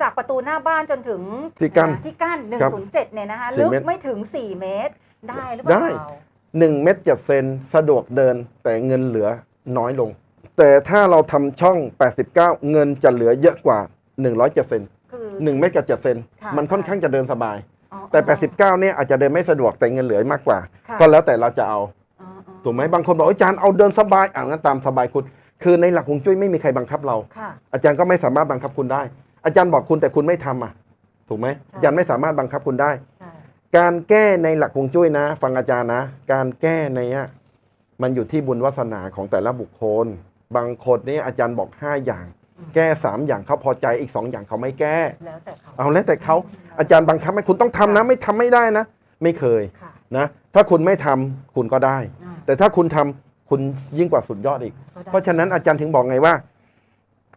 จากประตูหน้าบ้านจนถึงที่กั้นอ่าที่กั้นครับ107 เนี่ยนะคะสี่ลึกเมตรไม่ถึง 4 เมตร ได้หรือเปได้ล่าหนึ่งเม็ดเจ็ดเซนสะดวกเดินแต่เงินเหลือน้อยลง แต่ถ้าเราทำช่อง 89 เงินจะเหลือเยอะกว่า 107เซนคือ1เม็ดกับ7เซนค่ะมันค่อนข้างจะเดินสบายอ๋อแต่ 89 เนี่ยอาจจะเดินไม่สะดวกแต่เงินเหลือมากกว่าค่ะก็แล้วแต่เราจะเอาอ๋ออ๋อถูกไหมบางคนบอกอาจารย์เอาเดินสบายอ่างั้นตามสบายคุณ คือในหลักฮวงจุ้ยไม่มีใครบังคับเราค่ะอาจารย์ก็ไม่สามารถบังคับคุณได้ อาจารย์บอกคุณแต่คุณไม่ทำอะ ถูกไหมใช่อาจารย์ไม่สามารถบังคับคุณได้ ใช่การแก้ในหลักฮวงจุ้ยนะ ฟังอาจารย์นะ การแก้ในเนี้ยมันอยู่ที่บุญวาสนาของแต่ละบุคคล บางคนนี่อาจารย์บอก 5 อย่าง แก้ 3 อย่างเขาพอใจอีก 2 อย่างเขาไม่แก้ แล้วแต่เขาเอาแล้วแต่เขาอาจารย์บังคับให้คุณต้องทำนะ ไม่ทำไม่ได้นะ ไม่เคยค่ะนะถ้าคุณไม่ทำคุณก็ได้ อ่าแต่ถ้าคุณทำคุณยิ่งกว่าสุดยอดอีก ก็ได้เพราะฉะนั้นอาจารย์ถึงบอกไงว่า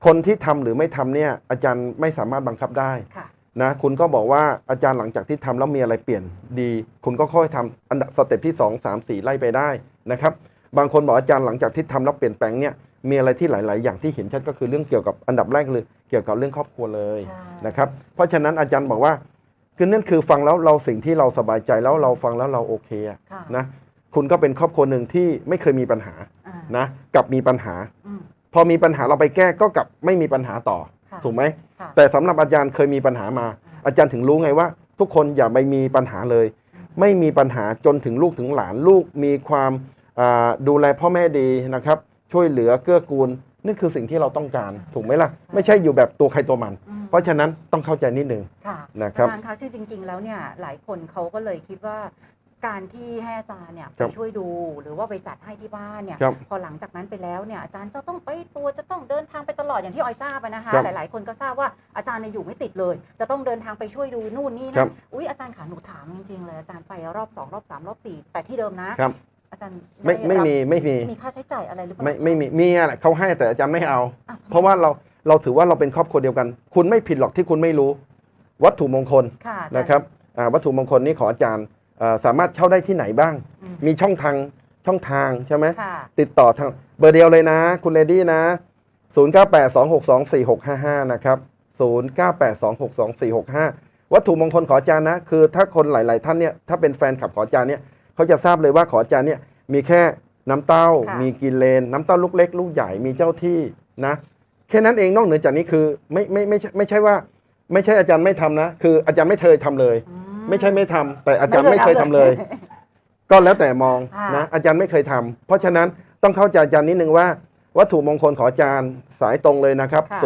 คนที่ทำหรือไม่ทำเนี่ยอาจารย์ไม่สามารถบังคับได้ค่ะ นะคุณก็บอกว่าอาจารย์หลังจากที่ทำแล้วมีอะไรเปลี่ยนดี คุณก็ค่อยทำอันดับสเต็ปที่ 2 3 4 ไล่ไปได้นะครับ บางคนบอกอาจารย์หลังจากที่ทำแล้วเปลี่ยนแปลงเนี่ยมีอะไรที่หลาย ๆ อย่างที่เห็นชัดก็คือเรื่องเกี่ยวกับอันดับแรกเลยเกี่ยวกับเรื่องครอบครัวเลยใช่ นะครับเพราะฉะนั้นอาจารย์บอกว่าคือนั่นคือฟังแล้วเราสิ่งที่เราสบายใจแล้วเราฟังแล้วเราโอเคอะค่ะนะคุณก็เป็นครอบครัวหนึ่งที่ไม่เคยมีปัญหาอ่านะกับมีปัญหา อืม พอมีปัญหาเราไปแก้ก็กลับไม่มีปัญหาต่อ ค่ะถูกไหม ค่ะแต่สำหรับอาจารย์เคยมีปัญหามา อาจารย์ถึงรู้ไงว่า ทุกคนอย่าไปมีปัญหาเลย ไม่มีปัญหาจนถึงลูกถึงหลานลูกมีความอ่าดูแลพ่อแม่ดีนะครับ ช่วยเหลือเกื้อกูลนี่คือสิ่งที่เราต้องการถูกไหมล่ะ ไม่ใช่อยู่แบบตัวใครตัวมัน อืมเพราะฉะนั้นต้องเข้าใจนิดนึง ค่ะนะครับ อาจารย์คะชื่อจริง ๆ แล้วเนี่ยหลายคนเขาก็เลยคิดว่า การที่ให้อาจารย์เนี่ยคไปรับช่วยดูหรือว่าไปจัดให้ที่บ้านเนี่ยครับพอหลังจากนั้นไปแล้วเนี่ยอาจารย์จะต้องไปตัวจะต้องเดินทางไปตลอดอย่างที่ออยทราบอะนะคะครับหลาย ๆ คนก็ทราบว่าอาจารย์เนี่ยอยู่ไม่ติดเลย จะต้องเดินทางไปช่วยดูนู่นนี่ครันะบอุ้ยอาจารย์ขาหนูถามจริง ๆ เลยอาจารย์ไปรอบสองรอบสามรอบสี่แต่ที่เดิมนะครับอาจารย์ไม่ด้ไม่รับมีไม่มีมีค่าใช้จ่ายอะไรหรือเปล่าไม่ไม่มีมีอะแหละเขาให้แต่อาจารย์ไม่เอาอ่เพราะว่าเราเราถือว่าเราเป็นครอบครัวเดียวกัน คุณไม่ผิดหรอกที่คุณไม่รู้ วัตถุมงคลค่ะอาจาย์นะครับอ่าวัตถุมงคลนี้ขออาจารย์อ่า สามารถเช่าได้ที่ไหนบ้างอืมมีช่องทางช่องทางใช่ไหมค่ะติดต่อทางเบอร์เดียวเลยนะ คุณเลดี้นะ 0982624655 นะครับ 0982624655 วัตถุมงคลขออาจารย์นะ คือถ้าคนหลาย ๆ ท่านเนี่ยถ้าเป็นแฟนขับขออาจารย์เนี่ยเขาจะทราบเลยว่าขออาจารย์เนี่ยมีแค่น้ำเต้าค่ะมีกินเลน น้ำเต้าลูกเล็กลูกใหญ่มีเจ้าที่นะแค่นั้นเองนอกเหนือจากนี้คือไม่ไม่ไม่ใช่ไม่ใช่ว่า ไม่ใช่อาจารย์ไม่ทำนะ คืออาจารย์ไม่เคยทำเลยอื ไม่ใช่ไม่ทำแต่อาจารย์ไม่เคยทำเลยยก็แล้วแต่มองค่ะนะ อาจารย์ไม่เคยทำเพราะฉะนั้นต้องเข้าใจอาจารย์นิดนึงว่า วัตถุมงคลขออาจารย์สายตรงเลยนะครับ ค่ะ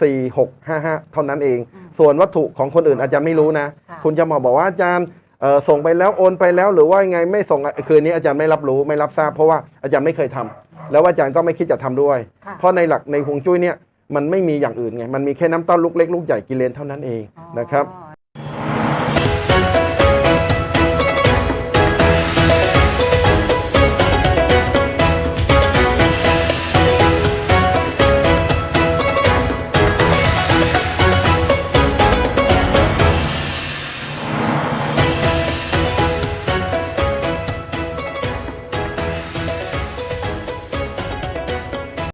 0982624655 เท่านั้นเองอืมส่วนวัตถุของคนอื่นอาจารย์ไม่รู้นะ ค่ะคุณจะมาบอกว่าอาจารย์เอ่อส่งไปแล้วโอนไปแล้วหรือว่ายังไงไม่ส่งคืนนี้อาจารย์ไม่รับรู้ไม่รับทราบเพราะว่าอาจารย์ไม่เคยทำแล้วอาจารย์ก็ไม่คิดจะทำด้วย ค่ะ เพราะในหลักในฮวงจุ้ยเนี่ยมันไม่มีอย่างอื่นไงมันมีแค่น้ำเต้าลูกเล็กลูกใหญ่กิเลนเท่านั้นเองอ๋อนะครับน